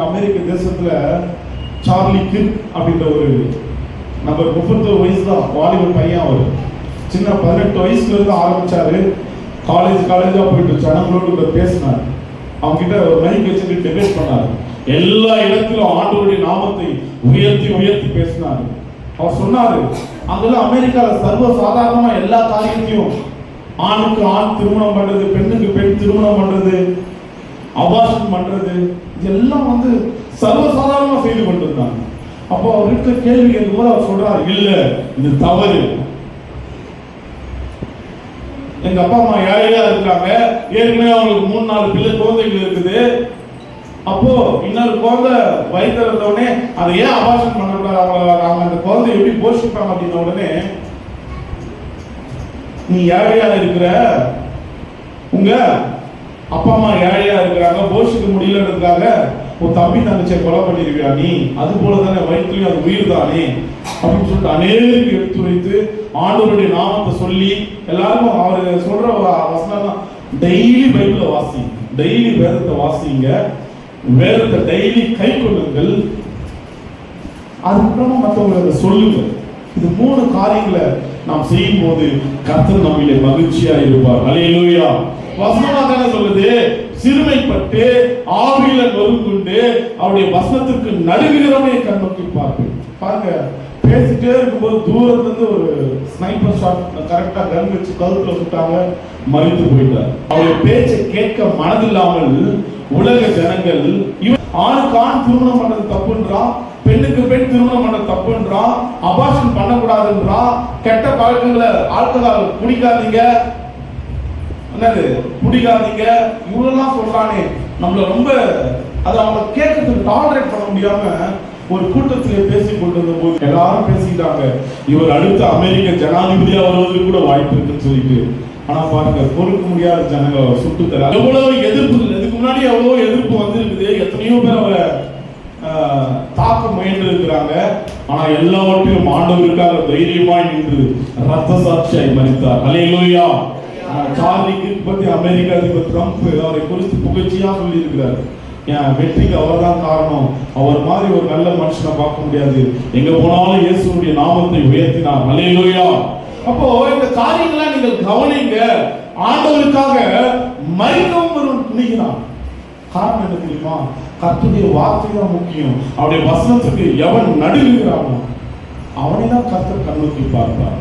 அமெரிக்க தேசத்துல Charlie Kirk அப்படின்ற ஒரு நம்பர் முப்பத்தொரு வயசு தான் வாலிபர் பையன் அவர். சின்ன பதினெட்டு வயசுல இருந்து ஆரம்பிச்சாரு. காலேஜ் காலேஜா போயிட்டு ஜனங்களோடு கூட பேசினார். அவங்க கிட்ட ஒரு மைக் வச்சுட்டு டிபேட் பண்ணார். எல்லா இடத்திலும் ஆண்டவருடைய நாமத்தை உயர்த்தி உயர்த்தி பேசினார். அவர் சொன்னாரு அதெல்லாம் அமெரிக்கால சர்வ சாதாரணமா எல்லா காரியத்தையும் ஆணுக்கு ஆண் திருமணம் பண்றது பெண்ணுக்கு பெண் திருமணம் பண்றது அபாஷன் பண்றது இதெல்லாம் வந்து சர்வசாதாரணமா செய்து கொண்டிருந்தாங்க அப்போ அவர்கிட்ட கேள்வி போது அவர் சொல்றார் இல்ல இது தவறு. எங்க அப்பா அம்மா ஏழையா இருக்காங்க. ஏற்கனவே அவங்களுக்கு மூணு நாலு பிள்ளை குழந்தைகள் இருக்குது. அப்போ இன்னொரு குழந்தை வயிற்று இருந்த உடனே அதை ஏன் அபாஷன் பண்ணக்கூடாது? அவங்க அவங்க அந்த குழந்தை எப்படி போஷிப்பாங்க அப்படின்ன உடனே நீ ஏழையா இருக்கிற. உங்க அப்பா அம்மா ஏழையா இருக்கிறாங்க? போஷிக்க முடியலன்றதுக்காக உன் தம்பி தங்கச்சியை கொலை பண்ணிருக்கியா நீ? அது போல தானே வயிற்றுலயும் அது உயிர் தானே அப்படின்னு சொல்லிட்டு அநேகருக்கு எடுத்து வைத்து ஆண்டவருடைய நாமத்தை சொல்லி எல்லாருக்கும் அவர் சொல்ற வசனம் டெய்லி பைபிளை வாசிங்க டெய்லி வேதத்தை வாசிங்க. வேதத்தை டெய்லி கை கொள்ளுங்கள். அதுக்கப்புறமா மற்றவங்களுக்கு சொல்லுங்க. இது மூணு காரியங்களை நாம் செய்யும் போது கர்த்தர் நம்மிலே மகிழ்ச்சியா இருப்பார். அலையிலோயா வசனமா தானே சொல்லுது? சிறுமைப்பட்டு ஆவியில நொறுங்குண்டு அவருடைய வசனத்திற்கு நடுகிறவனை கண்ணோக்கி பார்ப்பேன். பாருங்க பேசிட்டே இருக்கும்போது தூரத்துல இருந்து ஒரு ஸ்னைப்பர் ஷாட் கரெக்டா கன் வச்சு கழுத்துல சுட்டாங்க மறித்து போயிட்டார். அவருடைய பேச்சை கேட்க மனதில்லாமல் உலக ஜனங்கள் இவன் ஆணுக்கு ஆண் திருமணம் பண்றது தப்புன்றான் பெண்ணுக்கு பெண் திருமணம் பண்ண தப்புன்றான் அபாஷன் பண்ணக்கூடாதுன்றான் கெட்ட பழக்கங்களை ஆட்களால் குடிக்காதீங்க. என்னது? குடிக்காதீங்க இவ்வளோலாம் சொல்கிறானே நம்மளை ரொம்ப அதை அவங்க கேட்கறதுக்கு டாலரேட் பண்ண முடியாம ஒரு கூட்டத்தில் பேசி கொண்டிருந்த போது எல்லாரும் பேசிட்டாங்க இவர் அடுத்த அமெரிக்க ஜனாதிபதியா வருவதற்கு கூட வாய்ப்பு இருக்குன்னு சொல்லிட்டு. ஆனா பாருங்க பொறுக்க முடியாத ஜனங்க அவரை சுட்டு தர எவ்வளவு எதிர்ப்பு இதுக்கு முன்னாடி எவ்வளவு எதிர்ப்பு வந்திருக்குது. எத்தனையோ பேர் அவரை ஆஹ், தாக்க முயன்று இருக்கிறாங்க ஆனா எல்லாவற்றையும் ஆண்டவருக்காக தைரியமாய் நின்று ரத்த சாட்சியாய் மறித்தார். அலையிலோயா சார்லி பற்றி பத்தி அமெரிக்க அதிபர் ட்ரம்ப் அவரை குறித்து புகழ்ச்சியாக சொல்லியிருக்கிறார். என் வெற்றிக்கு அவர் தான் காரணம். அவர் மாதிரி ஒரு நல்ல மனுஷனை பார்க்க முடியாது. எங்க போனாலும் இயேசுடைய நாமத்தை உயர்த்தினார். மலையிலோயா அப்போ இந்த காரியங்களை நீங்கள் கவனிங்க. ஆண்டவருக்காக மறிக்கவும் ஒருவன் துணிகிறான் காரணம் என்ன தெரியுமா? கத்துடைய வார்த்தை தான் முக்கியம். அவருடைய வசனத்துக்கு எவன் நடுகிறானோ அவனை தான் கர்த்தர் கண்ணோக்கி பார்ப்பார்.